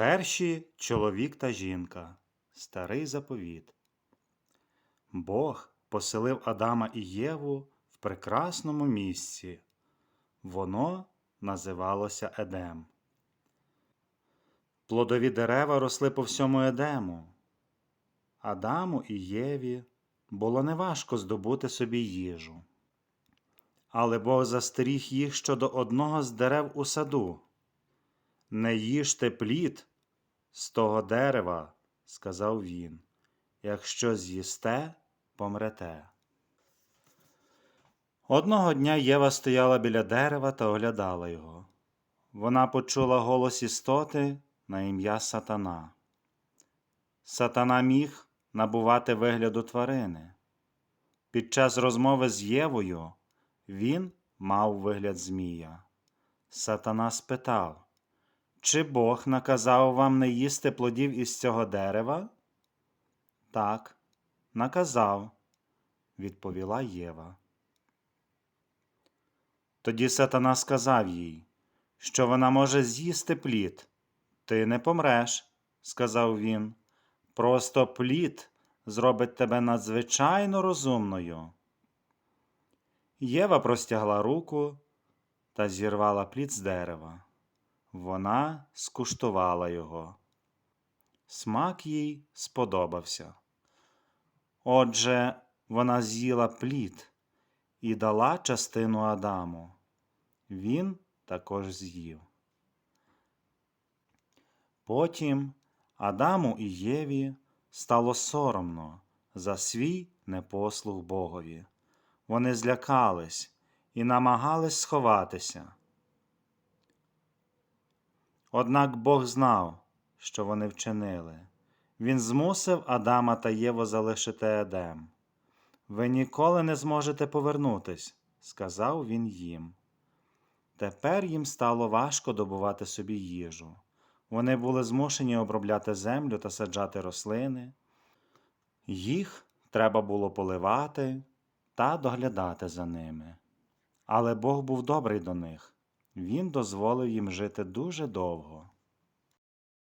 Перші чоловік та жінка. Старий заповіт. Бог поселив Адама і Єву в прекрасному місці. Воно називалося Едем. Плодові дерева росли по всьому Едему. Адаму і Єві було неважко здобути собі їжу. Але Бог застеріг їх щодо одного з дерев у саду. Не їжте плід з того дерева, сказав він. Якщо з'їсте, помрете. Одного дня Єва стояла біля дерева та оглядала його. Вона почула голос істоти на ім'я Сатана. Сатана міг набувати вигляду тварини. Під час розмови з Євою він мав вигляд Змія. Сатана спитав, чи Бог наказав вам не їсти плодів із цього дерева? Так, наказав, відповіла Єва. Тоді сатана сказав їй, що вона може з'їсти плід. Ти не помреш, сказав він. Просто плід зробить тебе надзвичайно розумною. Єва простягла руку та зірвала плід з дерева. Вона скуштувала його. Смак їй сподобався. Отже, вона з'їла плід і дала частину Адаму. Він також з'їв. Потім Адаму і Єві стало соромно за свій непослух Богові. Вони злякались і намагались сховатися. Однак Бог знав, що вони вчинили. Він змусив Адама та Єву залишити Едем. Ви ніколи не зможете повернутись, сказав він їм. Тепер їм стало важко добувати собі їжу. Вони були змушені обробляти землю та саджати рослини. Їх треба було поливати та доглядати за ними. Але Бог був добрий до них. Він дозволив їм жити дуже довго.